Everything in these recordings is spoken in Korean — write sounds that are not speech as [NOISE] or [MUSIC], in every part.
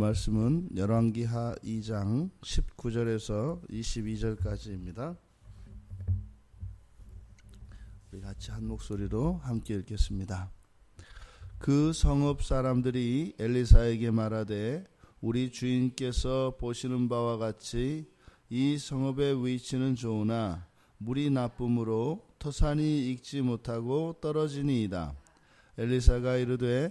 말씀은 열왕기하 2장 19절에서 22절까지입니다. 우리 같이 한 목소리로 함께 읽겠습니다. 그 성읍 사람들이 엘리사에게 말하되 우리 주인께서 보시는 바와 같이 이 성읍의 위치는 좋으나 물이 나쁨으로 토산이 익지 못하고 떨어지니이다. 엘리사가 이르되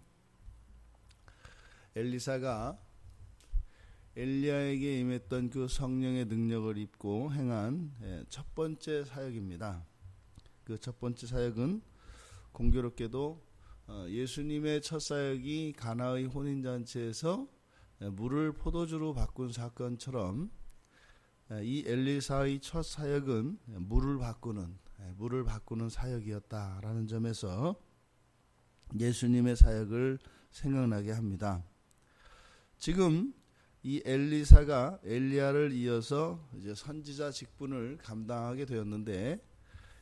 엘리사가 엘리야에게 임했던 그 성령의 능력을 입고 행한 예, 첫 번째 사역입니다. 그 첫 번째 사역은 공교롭게도 어, 예수님의 첫 사역이 가나의 혼인 잔치에서 예, 물을 포도주로 바꾼 사건처럼 예, 이 엘리사의 첫 사역은 물을 바꾸는 물을 바꾸는 사역이었다라는 점에서 예수님의 사역을 생각나게 합니다. 지금 이 엘리사가 엘리야를 이어서 이제 선지자 직분을 감당하게 되었는데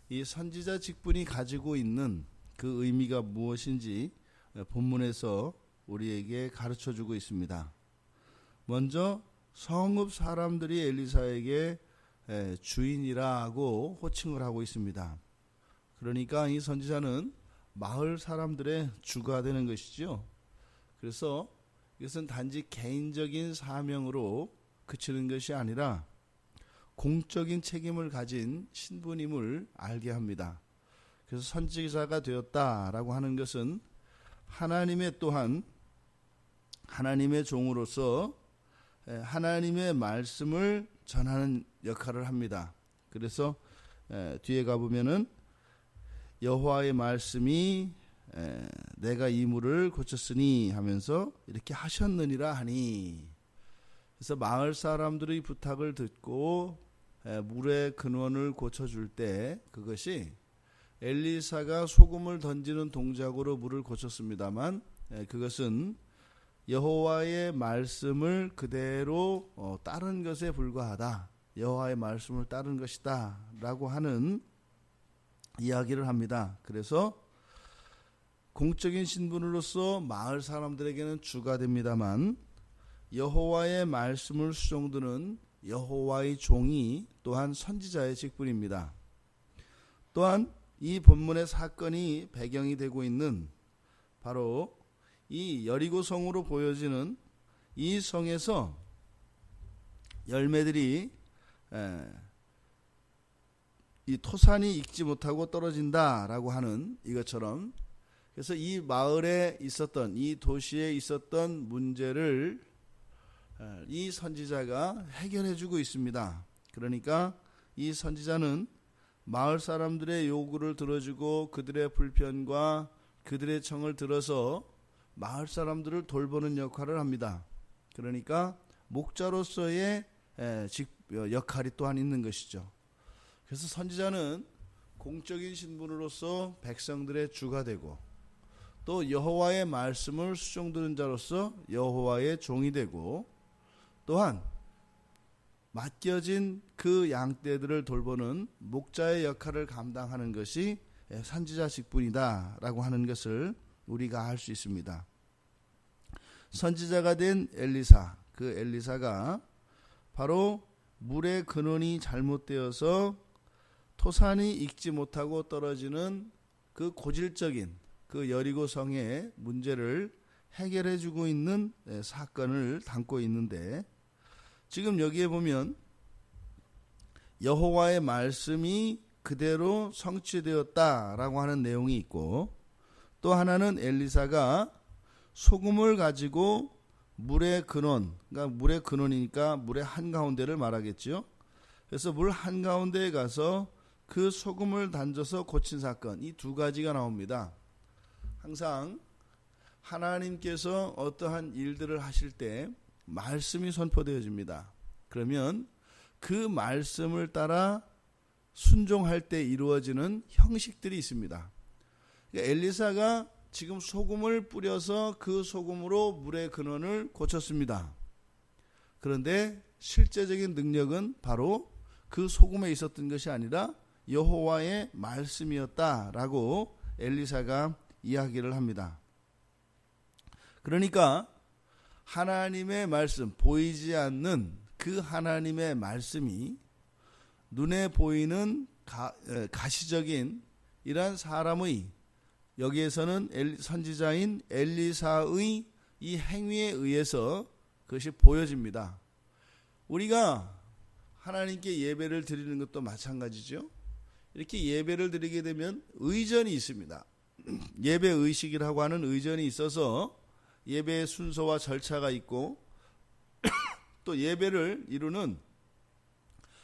이 선지자 직분이 가지고 있는 그 의미가 무엇인지 본문에서 우리에게 가르쳐 주고 있습니다. 먼저 성읍 사람들이 엘리사에게 주인이라고 호칭을 하고 있습니다. 그러니까 이 선지자는 마을 사람들의 주가 되는 것이죠. 그래서 이것은 단지 개인적인 사명으로 그치는 것이 아니라 공적인 책임을 가진 신부님을 알게 합니다. 그래서 선지자가 되었다라고 하는 것은 하나님의 또한 하나님의 종으로서 하나님의 말씀을 전하는 역할을 합니다. 그래서 뒤에 가 보면은 여호와의 말씀이 내가 이 물을 고쳤으니 하면서 이렇게 하셨느니라 하니 그래서 마을 사람들의 부탁을 듣고 물의 근원을 고쳐줄 때 그것이 엘리사가 소금을 던지는 동작으로 물을 고쳤습니다만 그것은 여호와의 말씀을 그대로 어, 따른 것에 불과하다. 여호와의 말씀을 따른 것이다라고 하는 이야기를 합니다. 그래서 공적인 신분으로서 마을 사람들에게는 주가 됩니다만 여호와의 말씀을 수종드는 여호와의 종이 또한 선지자의 직분입니다. 또한 이 본문의 사건이 배경이 되고 있는 바로 이 여리고 성으로 보여지는 이 성에서 열매들이 이 토산이 익지 못하고 떨어진다라고 하는 이것처럼 그래서 이 마을에 있었던 이 도시에 있었던 문제를 이 선지자가 해결해 주고 있습니다. 그러니까 이 선지자는 마을 사람들의 요구를 들어주고 그들의 불편과 그들의 청을 들어서 마을 사람들을 돌보는 역할을 합니다. 그러니까 목자로서의 역할이 또한 있는 것이죠. 그래서 선지자는 공적인 신분으로서 백성들의 주가 되고 또 여호와의 말씀을 수종드는 자로서 여호와의 종이 되고 또한 맡겨진 그 양떼들을 돌보는 목자의 역할을 감당하는 것이 선지자 직분이다라고 하는 것을 우리가 알 수 있습니다. 선지자가 된 엘리사, 그 엘리사가 바로 물의 근원이 잘못되어서 토산이 익지 못하고 떨어지는 그 고질적인 그 여리고 성의 문제를 해결해 주고 있는 예, 사건을 담고 있는데 지금 여기에 보면 여호와의 말씀이 그대로 성취되었다라고 하는 내용이 있고 또 하나는 엘리사가 소금을 가지고 물의 근원, 그러니까 물의 근원이니까 물의 한가운데를 말하겠죠. 그래서 물 한가운데에 가서 그 소금을 던져서 고친 사건, 이 두 가지가 나옵니다. 항상 하나님께서 어떠한 일들을 하실 때 말씀이 선포되어집니다. 그러면 그 말씀을 따라 순종할 때 이루어지는 형식들이 있습니다. 그러니까 엘리사가 지금 소금을 뿌려서 그 소금으로 물의 근원을 고쳤습니다. 그런데 실제적인 능력은 바로 그 소금에 있었던 것이 아니라 여호와의 말씀이었다라고 엘리사가 이야기를 합니다. 그러니까 하나님의 말씀 보이지 않는 그 하나님의 말씀이 눈에 보이는 가, 가시적인 이러한 사람의 여기에서는 엘, 선지자인 엘리사의 이 행위에 의해서 그것이 보여집니다. 우리가 하나님께 예배를 드리는 것도 마찬가지죠. 이렇게 예배를 드리게 되면 의전이 있습니다. 예배 의식이라고 하는 의전이 있어서 예배의 순서와 절차가 있고 [COUGHS] 또 예배를 이루는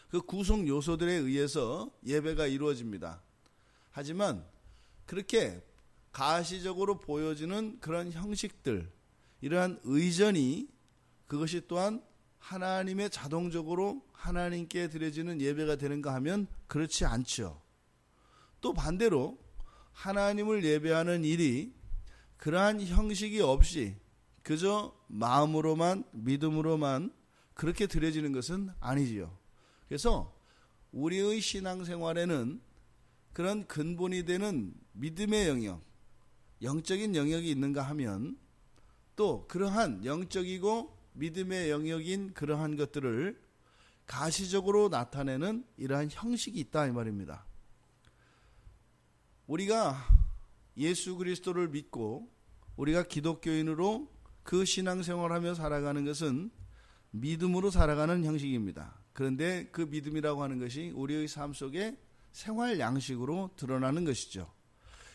그 구성 요소들에 의해서 예배가 이루어집니다. 하지만 그렇게 가시적으로 보여지는 그런 형식들, 이러한 의전이 그것이 또한 하나님의 자동적으로 하나님께 드려지는 예배가 되는가 하면 그렇지 않죠. 또 반대로 하나님을 예배하는 일이 그러한 형식이 없이 그저 마음으로만 믿음으로만 그렇게 드려지는 것은 아니지요. 그래서 우리의 신앙생활에는 그런 근본이 되는 믿음의 영역, 영적인 영역이 있는가 하면 또 그러한 영적이고 믿음의 영역인 그러한 것들을 가시적으로 나타내는 이러한 형식이 있다 이 말입니다. 우리가 예수 그리스도를 믿고 우리가 기독교인으로 그 신앙생활하며 살아가는 것은 믿음으로 살아가는 형식입니다. 그런데 그 믿음이라고 하는 것이 우리의 삶 속에 생활 양식으로 드러나는 것이죠.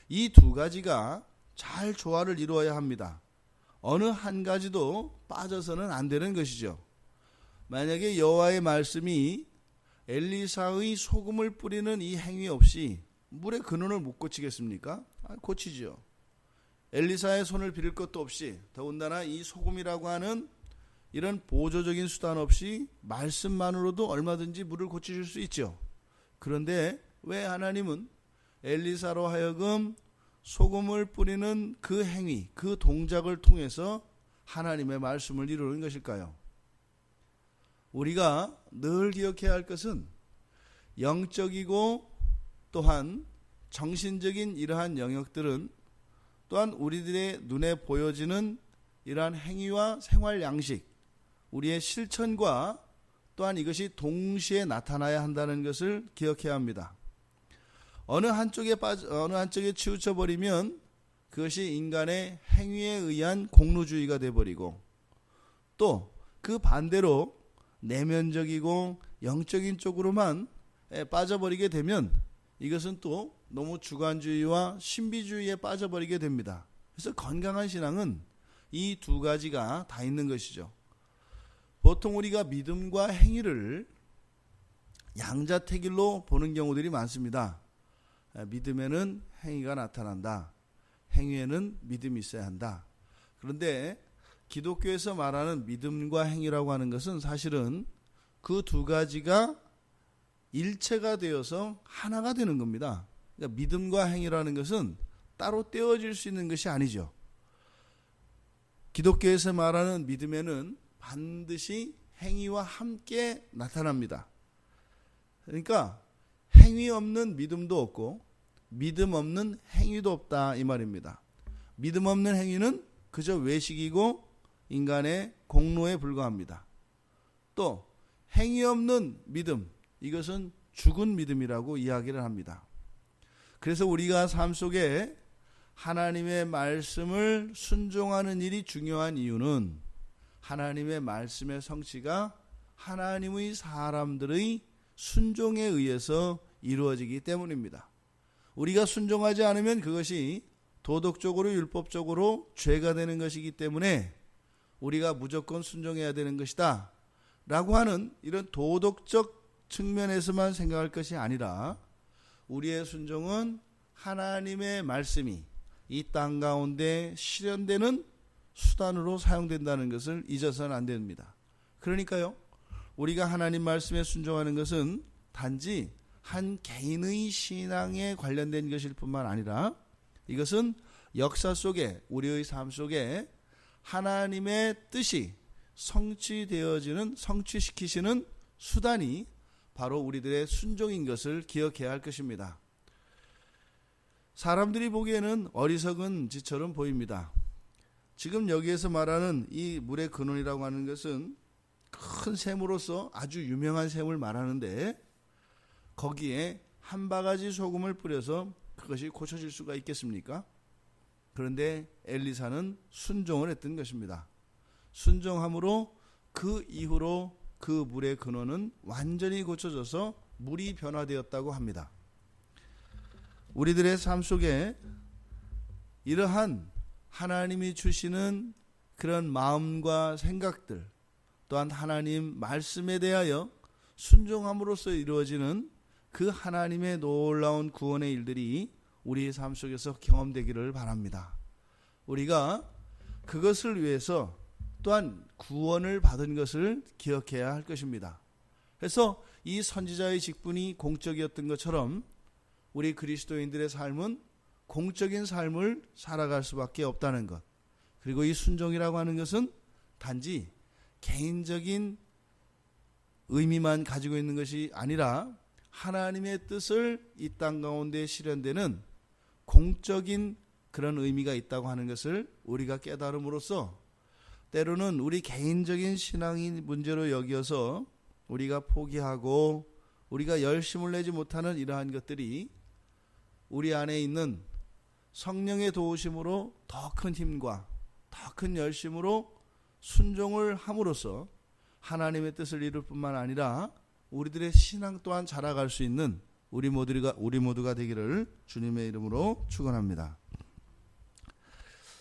이 두 가지가 잘 조화를 이루어야 합니다. 어느 한 가지도 빠져서는 안 되는 것이죠. 만약에 여호와의 말씀이 엘리사의 소금을 뿌리는 이 행위 없이 물의 근원을 못 고치겠습니까? 아, 고치죠. 엘리사의 손을 빌을 것도 없이 더군다나 이 소금이라고 하는 이런 보조적인 수단 없이 말씀만으로도 얼마든지 물을 고치실 수 있죠. 그런데 왜 하나님은 엘리사로 하여금 소금을 뿌리는 그 행위, 그 동작을 통해서 하나님의 말씀을 이루는 것일까요? 우리가 늘 기억해야 할 것은 영적이고 또한 정신적인 이러한 영역들은 또한 우리들의 눈에 보여지는 이러한 행위와 생활 양식, 우리의 실천과 또한 이것이 동시에 나타나야 한다는 것을 기억해야 합니다. 어느 한쪽에 빠져, 어느 한쪽에 치우쳐 버리면 그것이 인간의 행위에 의한 공로주의가 돼 버리고 또 그 반대로 내면적이고 영적인 쪽으로만 빠져버리게 되면 이것은 또 너무 주관주의와 신비주의에 빠져버리게 됩니다. 그래서 건강한 신앙은 이 두 가지가 다 있는 것이죠. 보통 우리가 믿음과 행위를 양자택일로 보는 경우들이 많습니다. 믿음에는 행위가 나타난다. 행위에는 믿음이 있어야 한다. 그런데 기독교에서 말하는 믿음과 행위라고 하는 것은 사실은 그 두 가지가 일체가 되어서 하나가 되는 겁니다. 그러니까 믿음과 행위라는 것은 따로 떼어질 수 있는 것이 아니죠. 기독교에서 말하는 믿음에는 반드시 행위와 함께 나타납니다. 그러니까 행위 없는 믿음도 없고 믿음 없는 행위도 없다 이 말입니다. 믿음 없는 행위는 그저 외식이고 인간의 공로에 불과합니다. 또 행위 없는 믿음 이것은 죽은 믿음이라고 이야기를 합니다. 그래서 우리가 삶 속에 하나님의 말씀을 순종하는 일이 중요한 이유는 하나님의 말씀의 성취가 하나님의 사람들의 순종에 의해서 이루어지기 때문입니다. 우리가 순종하지 않으면 그것이 도덕적으로 율법적으로 죄가 되는 것이기 때문에 우리가 무조건 순종해야 되는 것이다. 라고 하는 이런 도덕적 측면에서만 생각할 것이 아니라 우리의 순종은 하나님의 말씀이 이 땅 가운데 실현되는 수단으로 사용된다는 것을 잊어서는 안 됩니다. 그러니까요. 우리가 하나님 말씀에 순종하는 것은 단지 한 개인의 신앙에 관련된 것일 뿐만 아니라 이것은 역사 속에 우리의 삶 속에 하나님의 뜻이 성취되어지는 성취시키시는 수단이 바로 우리들의 순종인 것을 기억해야 할 것입니다. 사람들이 보기에는 어리석은 짓처럼 보입니다. 지금 여기에서 말하는 이 물의 근원이라고 하는 것은 큰 샘으로서 아주 유명한 샘을 말하는데 거기에 한 바가지 소금을 뿌려서 그것이 고쳐질 수가 있겠습니까? 그런데 엘리사는 순종을 했던 것입니다. 순종함으로 그 이후로 그 물의 근원은 완전히 고쳐져서 물이 변화되었다고 합니다. 우리들의 삶 속에 이러한 하나님이 주시는 그런 마음과 생각들 또한 하나님 말씀에 대하여 순종함으로써 이루어지는 그 하나님의 놀라운 구원의 일들이 우리의 삶 속에서 경험되기를 바랍니다. 우리가 그것을 위해서 또한 구원을 받은 것을 기억해야 할 것입니다. 그래서 이 선지자의 직분이 공적이었던 것처럼 우리 그리스도인들의 삶은 공적인 삶을 살아갈 수밖에 없다는 것. 그리고 이 순종이라고 하는 것은 단지 개인적인 의미만 가지고 있는 것이 아니라 하나님의 뜻을 이 땅 가운데 실현되는 공적인 그런 의미가 있다고 하는 것을 우리가 깨달음으로써 때로는 우리 개인적인 신앙이 문제로 여기어서 우리가 포기하고 우리가 열심을 내지 못하는 이러한 것들이 우리 안에 있는 성령의 도우심으로 더 큰 힘과 더 큰 열심으로 순종을 함으로써 하나님의 뜻을 이룰 뿐만 아니라 우리들의 신앙 또한 자라갈 수 있는 우리 모두가 우리 모두가 되기를 주님의 이름으로 축원합니다.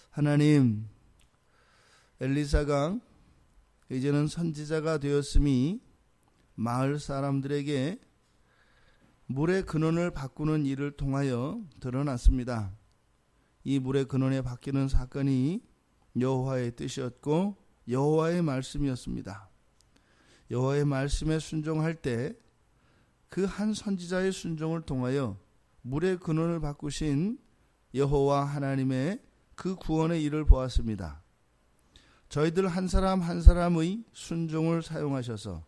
하나님 엘리사가 이제는 선지자가 되었음이 마을 사람들에게 물의 근원을 바꾸는 일을 통하여 드러났습니다. 이 물의 근원에 바뀌는 사건이 여호와의 뜻이었고 여호와의 말씀이었습니다. 여호와의 말씀에 순종할 때 그 한 선지자의 순종을 통하여 물의 근원을 바꾸신 여호와 하나님의 그 구원의 일을 보았습니다. 저희들 한 사람 한 사람의 순종을 사용하셔서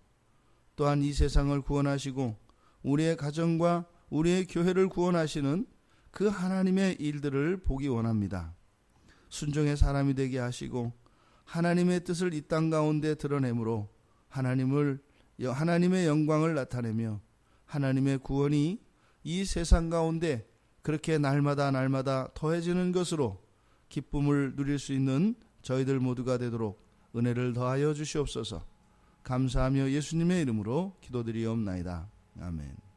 또한 이 세상을 구원하시고 우리의 가정과 우리의 교회를 구원하시는 그 하나님의 일들을 보기 원합니다. 순종의 사람이 되게 하시고 하나님의 뜻을 이 땅 가운데 드러내므로 하나님을 하나님의 영광을 나타내며 하나님의 구원이 이 세상 가운데 그렇게 날마다 날마다 더해지는 것으로 기쁨을 누릴 수 있는 저희들 모두가 되도록 은혜를 더하여 주시옵소서. 감사하며 예수님의 이름으로 기도드리옵나이다. 아멘.